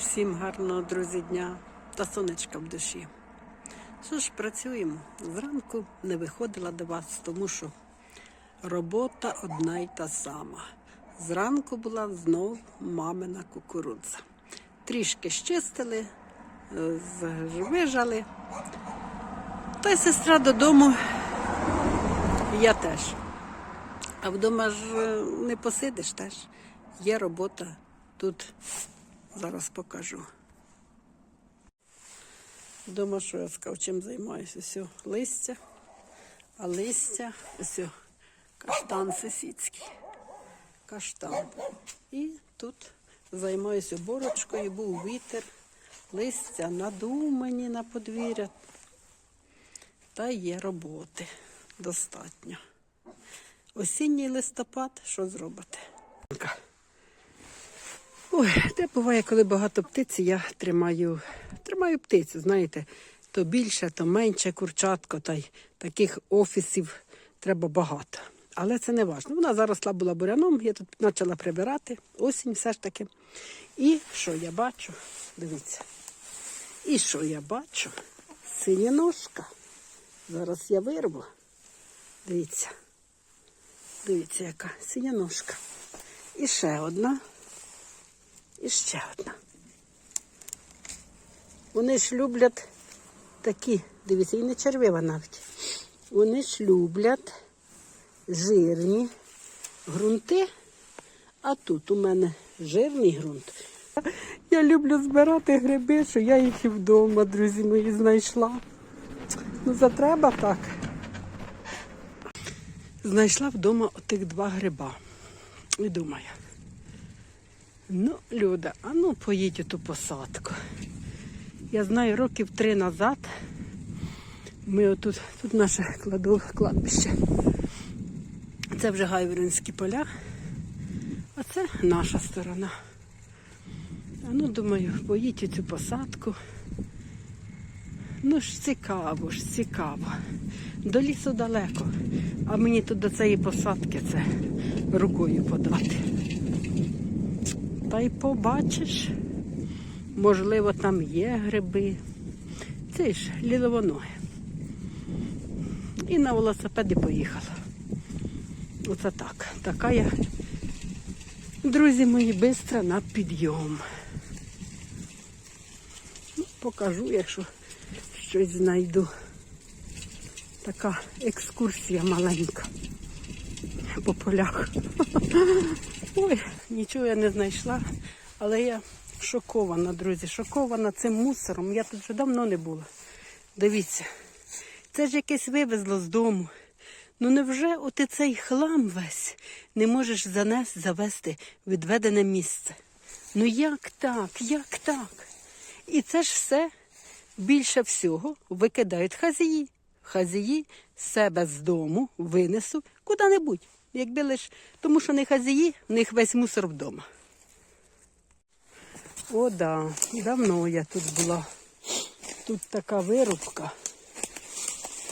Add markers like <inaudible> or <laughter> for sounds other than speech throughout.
Всім гарного, друзі, дня та сонечка в душі. Що ж, працюємо. Зранку не виходила до вас, тому що робота одна й та сама. Зранку була знов мамина кукурудза. Трішки щистили, е, вижали. Та й сестра додому, я теж. А вдома ж е, не посидиш теж. Є робота тут. Зараз покажу. Вдома, що я сказав, чим займаюся? Ось листя, а листя, ось каштан сусідський. Каштан. І тут займаюся борочкою, був вітер, листя надумані на подвір'я. Та є роботи достатньо. Осінній листопад, що зробити? Ой, де буває, коли багато птиці, я тримаю, тримаю птицю, знаєте, то більше, то менше курчатко, та й таких офісів треба багато. Але це не важливо. Вона заросла була буряном, я тут почала прибирати, осінь все ж таки. І що я бачу? Дивіться. І що я бачу? Синя ножка. Зараз я вирву. Дивіться. Дивіться, яка синя ножка. І ще одна. І ще одна. Вони ж люблять такі, дивіться, і не червива навіть. Вони ж люблять жирні ґрунти, а тут у мене жирний ґрунт. Я люблю збирати гриби, що я їх і вдома, друзі мої, знайшла. Ну, затреба так. Знайшла вдома отих два гриба. І думаю. Ну, Люда, а ну поїдь у ту посадку. Я знаю, років три назад ми отут, тут наше кладу, кладбище. Це вже Гайворонські поля, а це наша сторона. А ну, думаю, поїдь у цю посадку. Ну ж цікаво ж, цікаво. До лісу далеко, а мені тут до цієї посадки це рукою подати. Та й побачиш, можливо, там є гриби. Це ж ліловоноги. І на велосипеді поїхала. Оце так. Така я, друзі мої, бистра на підйом. Ну, покажу, якщо щось знайду. Така екскурсія маленька по полях. <laughs> Ой, нічого я не знайшла, але я шокована, друзі, шокована цим мусором. Я тут вже давно не була. Дивіться, це ж якесь вивезло з дому. Ну невже от цей хлам весь не можеш занес, завести відведене місце? Ну як так? Як так? І це ж все більше всього викидають хазії. Хазії себе з дому винесу куди-небудь. Якби лиш, тому що не хазії, в них весь мусор вдома. О, да, давно я тут була. Тут така вирубка.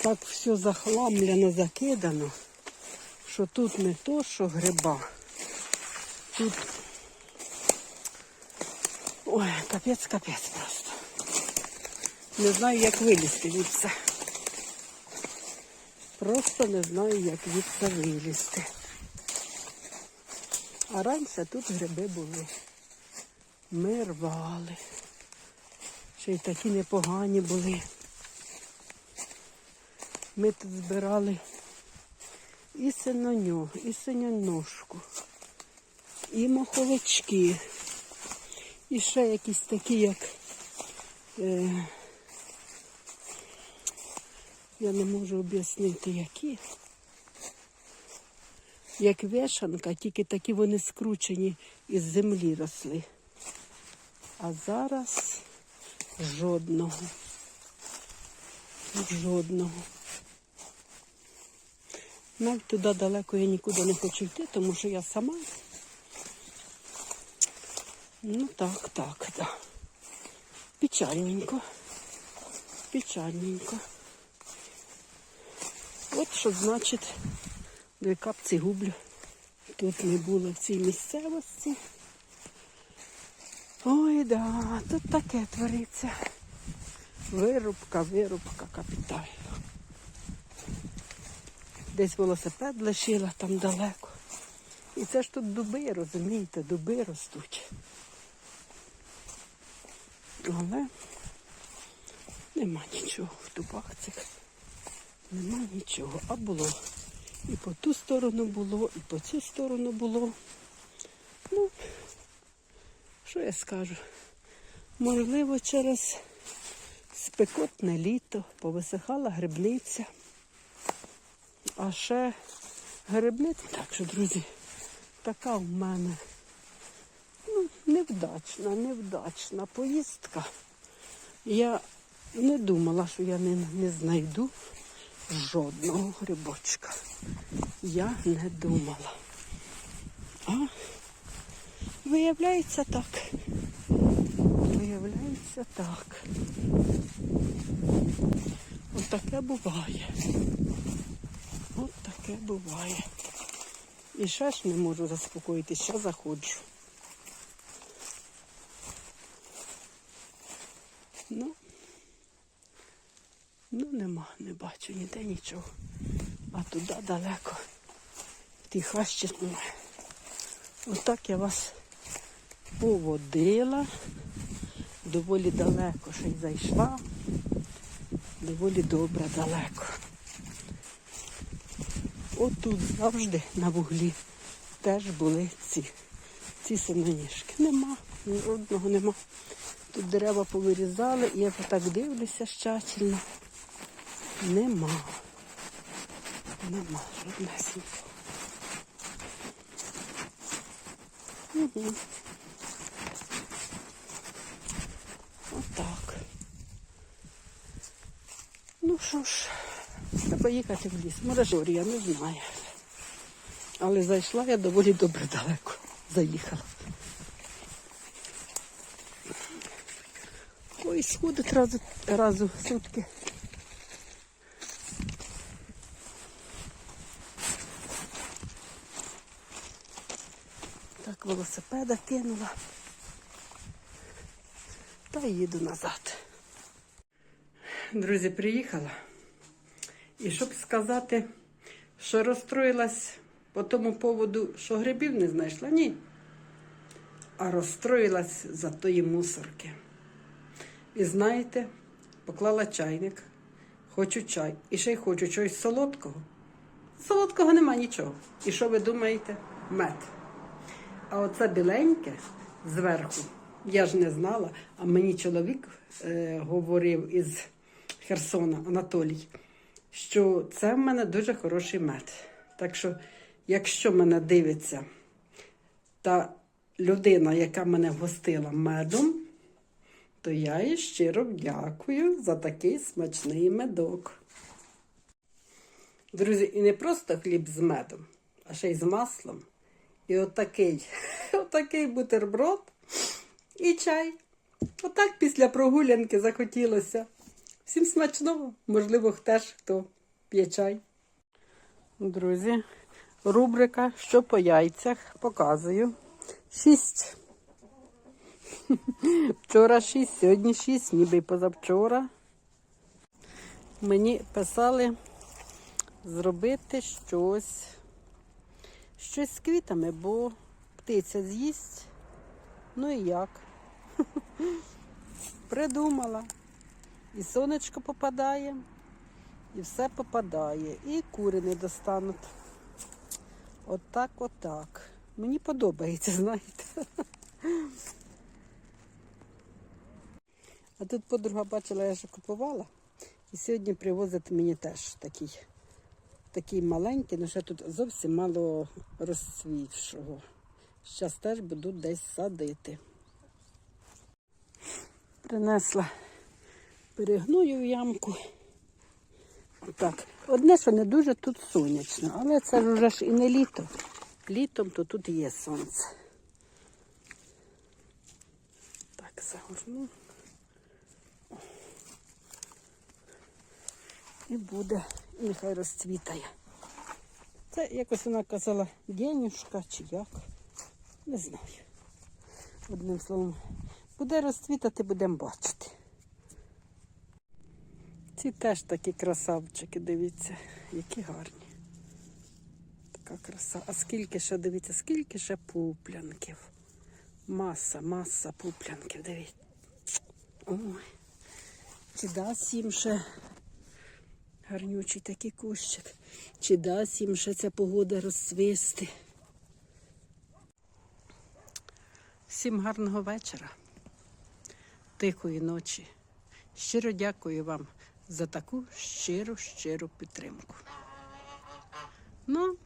Так все захламлено, закидано, що тут не то, що гриба. Тут ой, капець, капець просто. Не знаю, як вилізти від це. Просто не знаю, як від це вилізти. А раніше тут гриби були. Ми рвали. Ще й такі непогані були. Ми тут збирали і синоню, і синяножку, і маховички, і ще якісь такі, як е, я не можу об'яснити, які. Як вешанка, тільки такі вони скручені із землі росли. А зараз жодного. Жодного. Навіть туди далеко я нікуди не хочу йти, тому що я сама. Ну так, так, так. Печальненько. Печальненько. От що значить, дві капці гублю. Тут не було в цій місцевості. Ой, да, тут таке твориться. Вирубка, вирубка капітальна. Десь велосипед лишила там далеко. І це ж тут дуби, розумієте, дуби ростуть. Але нема нічого в дубах цих. Нема нічого. А було. І по ту сторону було, і по цю сторону було. Ну, що я скажу? Можливо, через спекотне літо повисихала грибниця. А ще грибниця, так що, друзі, така в мене ну, невдачна, невдачна поїздка. Я не думала, що я не, не знайду жодного грибочка. Я не думала. А виявляється так. Виявляється так. От буває. От таке буває. І ще ж не можу заспокоїтися, ще заходжу. Ну, ну нема, не бачу ніде нічого. А туди далеко. В хащі немає. Отак я вас поводила. Доволі далеко ще й зайшла. Доволі добре далеко. Отут завжди на вуглі теж були ці, ці синоніжки. Нема, ні одного нема. Тут дерева повирізали, і я так дивлюся щательно. Нема. Нема жоднесенького. Угу. Отак. Ну що ж, треба їхати в ліс. Може, я не знаю. Але зайшла я доволі добре далеко. Заїхала. Ой, сходить раз, раз у сутки. Велосипеда кинула. Та їду назад. Друзі, приїхала. І щоб сказати, що розстроїлась по тому поводу, що грибів не знайшла, ні. А розстроїлась за тої мусорки. І знаєте, поклала чайник, хочу чай. І ще й хочу чогось солодкого. Солодкого нема нічого. І що ви думаєте? Мед. А оце біленьке зверху, я ж не знала, а мені чоловік е, говорив із Херсона Анатолій, що це в мене дуже хороший мед. Так що, якщо мене дивиться та людина, яка мене вгостила медом, то я їй щиро дякую за такий смачний медок. Друзі, і не просто хліб з медом, а ще й з маслом. І отакий, <laughs> отакий бутерброд і чай. Отак після прогулянки захотілося. Всім смачного, можливо, теж хто п'є чай. Друзі, рубрика Що по яйцях показую. Шість. <laughs> Вчора шість, сьогодні шість, ніби й позавчора. Мені писали зробити щось, щось з квітами, бо птиця з'їсть. Ну і як? <laughs> Придумала. І сонечко попадає, і все попадає. І кури не достануть. Отак, отак. Мені подобається, <laughs> знаєте. А тут подруга бачила, я вже купувала. І сьогодні привозить мені теж такий, такий маленький, але ще тут зовсім мало розцвітшого. Зараз теж буду десь садити. Принесла перегную в ямку. Так, одне, що не дуже тут сонячно, але це вже ж і не літо. Літом то тут є сонце. Так, загорну. І буде, і нехай розцвітає. Це якось вона казала денюшка чи як. Не знаю. Одним словом, Буде розцвітати, будемо бачити. Ці теж такі красавчики, дивіться, які гарні. Така краса. А скільки ще, дивіться, скільки ще пуплянків. Маса, маса пуплянків, дивіться. Ой. Чи дасть їм ще гарнючий такий кущик? Чи дасть їм ще ця погода розцвісти? Всім гарного вечора, тихої ночі. Щиро дякую вам за таку щиру, щиру підтримку. Ну,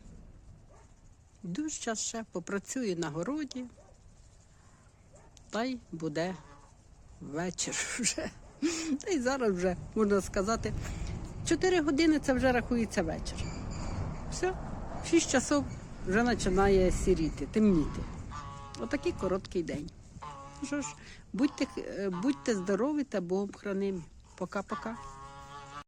йду зараз ще попрацюю на городі, та й буде вечір <laughs> вже. Та й зараз вже, можна сказати, 4 години це вже рахується вечір. Все, 6 часов вже починає сіріти, темніти. Отакий короткий день. Ну Що ж, будьте, е, будьте здорові та Богом хранимі. Пока-пока.